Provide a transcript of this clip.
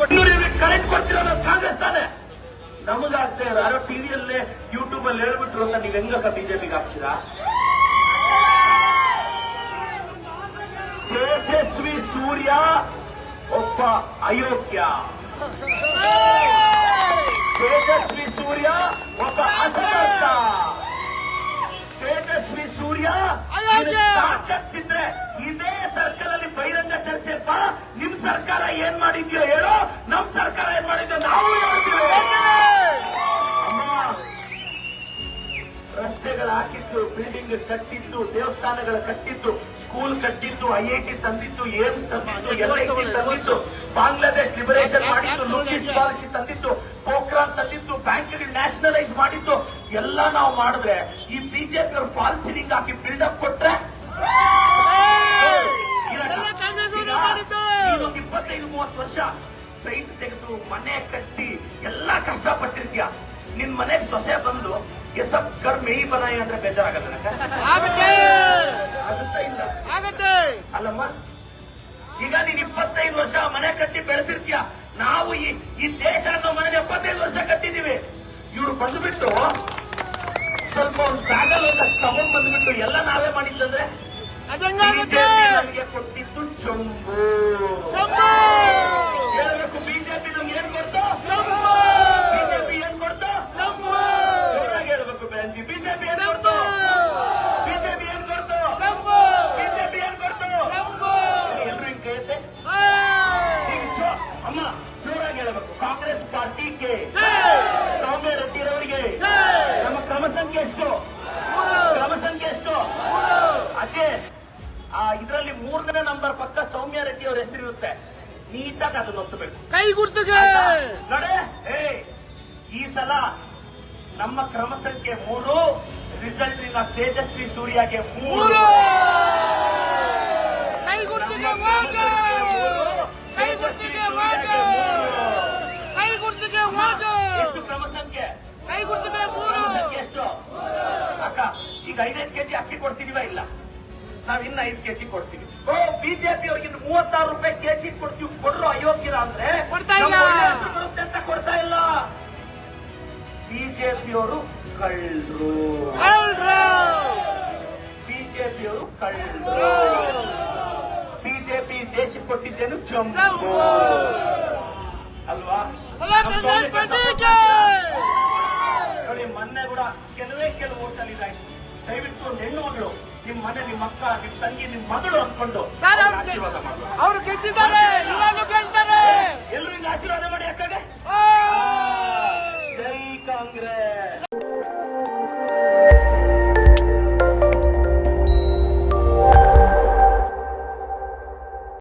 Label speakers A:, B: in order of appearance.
A: Current ಕೊಡ್ತಿರೋದು Congress ತಾನೆ? ನಮಗಾಗ್ತಾ ಇರೋ ಯಾರೋ ಟಿವಿಯಲ್ಲೇ ಯೂಟ್ಯೂಬ್ ಅಲ್ಲಿ ಹೇಳ್ಬಿಟ್ರು ಅಂತ ನೀವ್ ಹೆಂಗಪ್ಪ ಬಿಜೆಪಿಗೆ ಹಾಕ್ತೀರಾ? ತೇಜಸ್ವಿ ಸೂರ್ಯ ಒಬ್ಬ ಅಯೋಗ್ಯ. ತೇಜಸ್ವಿ ಸೂರ್ಯ ಒಬ್ಬ ಅಸಮರ್ಥ. ತೇಜಸ್ವಿ ಸೂರ್ಯ! ತಾಕತ್ತಿದ್ರೆ ಇದೇ ಬಾ ನಿಮ್ ಸರ್ಕಾರ ಏನ್ ಮಾಡಿದ್ಯೋ ಹೇಳೋ ನಮ್ ಸರ್ಕಾರ ಏನ್ ಮಾಡಿದ್ಯೋ ನಾವು ಹೇಳ್ತೀವಿ ರಸ್ತೆಗಳು ಹಾಕಿದ್ದು ಬಿಲ್ಡಿಂಗ್ ಕಟ್ಟಿತ್ತು ದೇವಸ್ಥಾನಗಳು ಕಟ್ಟಿತ್ತು ಸ್ಕೂಲ್ ಕಟ್ಟಿತ್ತು ಐ ಐ ಟಿ ತಂದಿತ್ತು ಏಮ್ಸ್ ತಂದಿತ್ತು ಎಲ್ ಐ ಟಿ ತಂದಿತ್ತು ಬಾಂಗ್ಲಾದೇಶ್ ಲಿಬರೇಷನ್ ಮಾಡಿತ್ತು ಲೂಕಿಸ್ ಪಾಲಿಸಿ ತಂದಿತ್ತು ಪೋಖ್ರಾನ್ ತಂದಿತ್ತು ಬ್ಯಾಂಕ್ಗಳು ನ್ಯಾಷನಲೈಸ್ ಮಾಡಿತ್ತು. ಎಲ್ಲ ನಾವು ಮಾಡಿದ್ರೆ ಈ ಬಿಜೆಪಿ ಪಾಲಿಸಿ ಹಾಕಿ ಬಿಲ್ಡಪ್ ಕೊಟ್ರೆ ಸೈಟ್ ತೆಗೆದು ಮನೆ ಕಟ್ಟಿ ಎಲ್ಲಾ ಕಷ್ಟಪಟ್ಟಿರ್ತೀಯ ನಿನ್ ಮನೆ ಸೊಸೆ ಬಂದು ಎಸಪ್ ಕರ್ ಮೇಯಿ ಬನಾಯಿ ಅಂದ್ರೆ ಬೇಜಾರಾಗಲ್ಲ ಇಲ್ಲ. ಅಲ್ಲಮ್ಮ ಈಗ ನೀನ್ ಇಪ್ಪತ್ತೈದು ವರ್ಷ ಮನೆ ಕಟ್ಟಿ ಬೆಳೆಸಿರ್ತೀಯ. ನಾವು ಈ ಈ ದೇಶ ಅನ್ನೋ ಮನೆ ಎಪ್ಪತ್ತೈದು ವರ್ಷ ಕಟ್ಟಿದೀವಿ ಇವ್ರು ಬಂದ್ಬಿಟ್ಟು ಸ್ವಲ್ಪ ಒಂದು ಜಾಗ ತಗೊಂಡ್ ಬಂದ್ಬಿಟ್ಟು ಎಲ್ಲ ನಾವೇ ಮಾಡಿದ್ದಂದ್ರೆ ಕೊಟ್ಟಿದ್ದು ಚೊಂಬು
B: ಜಂಬೂ!
A: ಹೇಳ್ಬೇಕು ಬಿಜೆಪಿ ನಮ್ಗೆ ಏನ್ ಕೊಡ್ತು
B: ಜಂಬೂ!
A: ಬಿಜೆಪಿ ಏನ್ ಕೊಡ್ತು
B: ಜಂಬೂ!
A: ಜೋರಾಗಿ ಹೇಳ್ಬೇಕು ಬ್ಯಾಂಕಿ ಬಿಜೆಪಿ ಏನ್ ಕೊಡ್ತು ಬಿಜೆಪಿ ಏನ್ ಕೊಡ್ತು
B: ಜಂಬೂ!
A: ಬಿಜೆಪಿ ಏನ್ ಕೊಡ್ತು
B: ಜಂಬೂ!
A: ಎಲ್ರು ಹಿಂಗ್ ಕೇಳುತ್ತೆ
B: ಆ!
A: ಈಗ ಜೋ- ಅಮ್ಮ ಜೋರಾಗಿ ಹೇಳ್ಬೇಕು ಕಾಂಗ್ರೆಸ್ ಪಾರ್ಟಿಗೆ ರೆಡ್ಡಿರವರಿಗೆ
B: ಜೈ!
A: ನಮ್ಮ ಕ್ರಮ ಸಂಖ್ಯೆ ಎಷ್ಟು! ಕ್ರಮ ಸಂಖ್ಯೆ ಎಷ್ಟು! ಅದೇ ಆ ಇದರಲ್ಲಿ ಮೂರನೇ ನಂಬರ್ ಪಕ್ಕ ಸೌಮ್ಯ ರೆಡ್ಡಿ ಅವ್ರ ಹೆಸರಿರುತ್ತೆ. ನೀಟಾಗಿ ಅದನ್ನ ಒತ್ತಬೇಕು
B: ಕೈ ಗುರ್ತಿಗೆ.
A: ನೋಡೆ? ಈ ಸಲ ನಮ್ಮ ಕ್ರಮ ಸಂಖ್ಯೆ ಮೂರು. ರಿಸಲ್ಟ್ ತೇಜಸ್ವಿ ಸೂರ್ಯಗೆ ಮೂರು. ಎಷ್ಟು ಕ್ರಮ ಸಂಖ್ಯೆ
B: ಮೂರು!
A: ಎಷ್ಟು? ಅಕ್ಕ ಈಗ ಐದೈದು ಕೆಜಿ ಅಕ್ಕಿ ಕೊಡ್ತೀನಿವಾ ಇಲ್ಲ? ನಾವ್ ಇನ್ನ ಐದು ಕೆಜಿ ಕೊಡ್ತೀವಿ. ಓ ಬಿಜೆಪಿ ಅವ್ರಿಗೆ ಇನ್ನು ಮೂವತ್ತಾರು ರೂಪಾಯಿ ಕೆಜಿ ಕೊಡ್ತೀವಿ. ಕೊಡ್ರು ಅಯೋಗ್ಯರ ಅಂದ್ರೆ ಬರುತ್ತೆ ಅಂತ ಕೊಡ್ತಾ ಇಲ್ಲ. ಬಿಜೆಪಿ ಅವರು ಕಳ್ಳರು! ಕಳ್ಳರು ಬಿಜೆಪಿ ದೇಶ ಕೊಟ್ಟಿದ್ದೇನು
B: ಜಂಬೂ!
A: ಅಲ್ವಾ? ನಮ್ಮ ನೋಡಿ ಮೊನ್ನೆ ಕೂಡ ಕೆಲವೇ ಕೆಲವು ಓಟಲ್ಲಿ ಇದಾಯ್ತು ದಯವಿಟ್ಟು ಒಂದು ಹೆಣ್ಣು ಮಗಳು ನಿಮ್ ಮನೆ ನಿಮ್ ಅಕ್ಕ ನಿಮ್ ತಂಗಿ ನಿಮ್ ಮಗಳು ಅನ್ಕೊಂಡು ಆಶೀರ್ವಾದ ಮಾಡುವ
B: ಅವ್ರು
A: ಆಶೀರ್ವಾದ